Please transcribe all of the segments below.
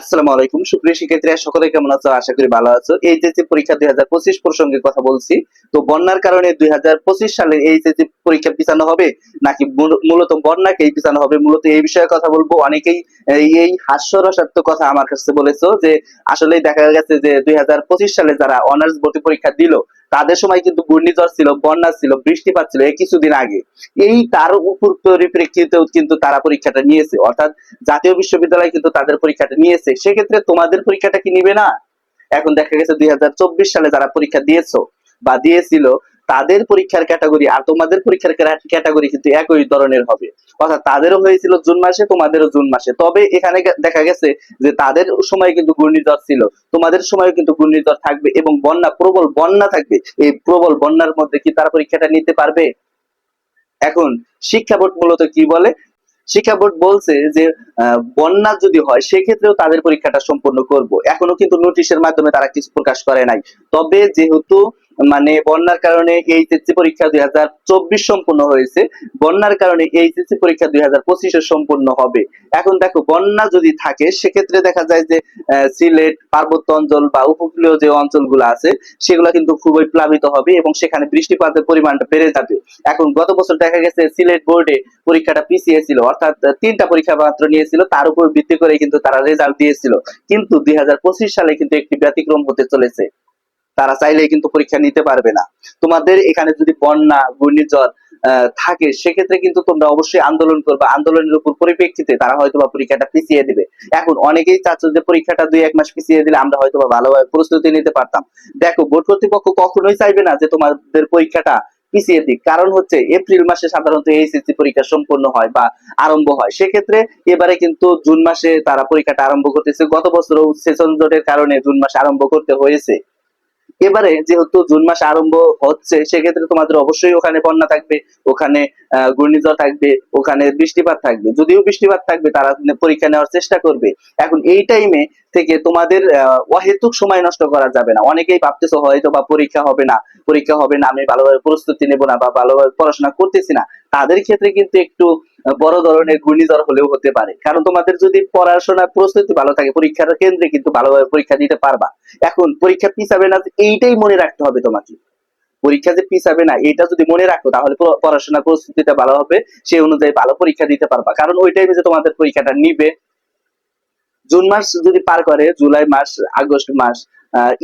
আসসালামু আলাইকুম। সুপ্রিয় শিক্ষার্থীরা, সকলে কেমন আছো? আশা করি ভালো আছো। এইচএসসি পরীক্ষা দুই হাজার পঁচিশ প্রসঙ্গে কথা বলছি। তো বন্যার কারণে দুই এইচএসসি পরীক্ষা পিছানো হবে? নাকি মূলত বন্যাকেই পিছানো হবে? মূলত এই বিষয়ে কথা বলব। অনেকেই এই হাস্যরসাত্মক কথা আমার কাছে বলেছ যে, আসলে দেখা গেছে যে দুই হাজার পঁচিশ সালে যারা অনার্স ভর্তি পরীক্ষা দিল, তাদের সময় কিন্তু ঘূর্ণিঝড় ছিল, বন্যা ছিল, বৃষ্টিপাত ছিল এই কিছুদিন আগে। এই তার উপর পরিপ্রেক্ষিতেও কিন্তু তারা পরীক্ষাটা নিয়েছে। অর্থাৎ জাতীয় বিশ্ববিদ্যালয় কিন্তু তাদের পরীক্ষাটা নিয়েছে। সেক্ষেত্রে তোমাদের পরীক্ষাটা কি নিবে না? এখন দেখা গেছে দুই সালে যারা পরীক্ষা দিয়েছ বা দিয়েছিল, তাদের পরীক্ষার ক্যাটাগরি আর তোমাদের পরীক্ষার ক্যাটাগরি কিন্তু একই ধরনের হবে। অর্থাৎ তাদেরও হয়েছিল জুন মাসে, তোমাদেরও জুন মাসে। তবে এখানে দেখা গেছে যে তাদের সময় কিন্তু ঘূর্ণিঝড় ছিল। তোমাদের সময় কিন্তু ঘূর্ণিঝড় থাকবে এবং বন্যা, প্রবল বন্যা থাকবে। এই প্রবল বন্যার মধ্যে কি তারা পরীক্ষাটা নিতে পারবে? এখন শিক্ষা বোর্ড মূলত কি বলে? শিক্ষা বোর্ড বলছে যে বন্যা যদি হয়, সেক্ষেত্রেও তাদের পরীক্ষাটা সম্পন্ন করব। এখনও কিন্তু নোটিশের মাধ্যমে তারা কিছু প্রকাশ করে নাই। তবে যেহেতু মানে বন্যার কারণে এইচএসসি পরীক্ষা দুই হাজার চব্বিশ সম্পূর্ণ হয়েছে। বন্যার কারণে এইচএসসি পরীক্ষা দুই হাজার পঁচিশে সম্পূর্ণ হবে। এখন দেখো, বন্যা যদি থাকে, সেক্ষেত্রে দেখা যায় যে সিলেট, পার্বত্য অঞ্চল বা উপকূলীয় যে অঞ্চলগুলো আছে, সেগুলো কিন্তু খুবই প্লাবিত হবে এবং সেখানে বৃষ্টিপাতের পরিমাণটা বেড়ে যাবে। এখন গত বছর দেখা গেছে সিলেট বোর্ডে পরীক্ষাটা পিছিয়ে ছিল অর্থাৎ তিনটা পরীক্ষা মাত্র নিয়েছিল, তার উপর ভিত্তি করে কিন্তু তারা রেজাল্ট দিয়েছিল। কিন্তু দুই হাজার পঁচিশ সালে কিন্তু একটি ব্যতিক্রম হতে চলেছে। তারা চাইলেই কিন্তু পরীক্ষা নিতে পারবে না। তোমাদের এখানে যদি বন্যা, ঘূর্ণিঝড় থাকে, সেক্ষেত্রে কিন্তু তোমরা অবশ্যই আন্দোলন করবে। আন্দোলনের উপর পরিপ্রেক্ষিতে তারা হয়তো বা পরীক্ষাটা পিছিয়ে দিবে। এখন অনেকেই চাচ্ছ যে পরীক্ষাটা দুই, এক মাস পিছিয়ে দিলে আমরা হয়তো বা ভালোভাবে প্রস্তুতি নিতে পারতাম। দেখো বোর্ড কর্তৃপক্ষ কখনোই চাইবে না যে তোমাদের পরীক্ষাটা পিছিয়ে দিক। কারণ হচ্ছে, এপ্রিল মাসে সাধারণত এইচএসসি পরীক্ষা সম্পন্ন হয় বা আরম্ভ হয়। সেক্ষেত্রে এবারে কিন্তু জুন মাসে তারা পরীক্ষাটা আরম্ভ করতেছে। গত বছরও সেশন জটের কারণে জুন মাসে আরম্ভ করতে হয়েছে। এবারে যেহেতু জুন মাস আরম্ভ হচ্ছে, সেক্ষেত্রে তোমাদের অবশ্যই ওখানে বন্যা থাকবে, ওখানে ঘূর্ণিঝড় থাকবে, ওখানে বৃষ্টিপাত থাকবে। যদিও বৃষ্টিপাত থাকবে, তারা পরীক্ষা নেওয়ার চেষ্টা করবে। এখন এই টাইমে থেকে তোমাদের অহেতুক সময় নষ্ট করা যাবে না। অনেকেই ভাবতেছো হয়তো বা পরীক্ষা হবে না, পরীক্ষা হবে না, আমি ভালোভাবে প্রস্তুতি নেব না বা ভালোভাবে পড়াশোনা করতেছি না। তাদের ক্ষেত্রে কিন্তু একটু বড় ধরনের ঘূর্ণিঝড় হলেও হতে পারে। কারণ তোমাদের যদি পড়াশোনার প্রস্তুতি ভালো থাকে, পরীক্ষার কেন্দ্রে কিন্তু ভালোভাবে পরীক্ষা দিতে পারবা। এখন পরীক্ষা পিছাবে না, এইটাই মনে রাখতে হবে তোমাকে। পরীক্ষা যে পিছাবে না, এটা যদি মনে রাখো, তাহলে প- পড়াশোনার প্রস্তুতিটা ভালো হবে। সেই অনুযায়ী ভালো পরীক্ষা দিতে পারবা। কারণ ওই টাইমে যে তোমাদের পরীক্ষাটা নিবে, জুন মাস যদি পার করে, জুলাই মাস, আগস্ট মাস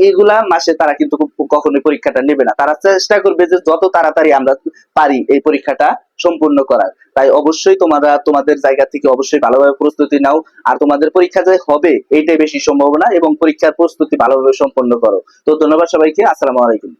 এইগুলা মাসে তারা কিন্তু কখনোই পরীক্ষাটা নেবে না। তারা চেষ্টা করবে যে যত তাড়াতাড়ি আমরা পারি এই পরীক্ষাটা সম্পূর্ণ করার। তাই অবশ্যই তোমরা তোমাদের জায়গা থেকে অবশ্যই ভালোভাবে প্রস্তুতি নাও। আর তোমাদের পরীক্ষা যে হবে, এইটাই বেশি সম্ভাবনা এবং পরীক্ষার প্রস্তুতি ভালোভাবে সম্পন্ন করো। তো ধন্যবাদ সবাইকে। আসসালামু আলাইকুম।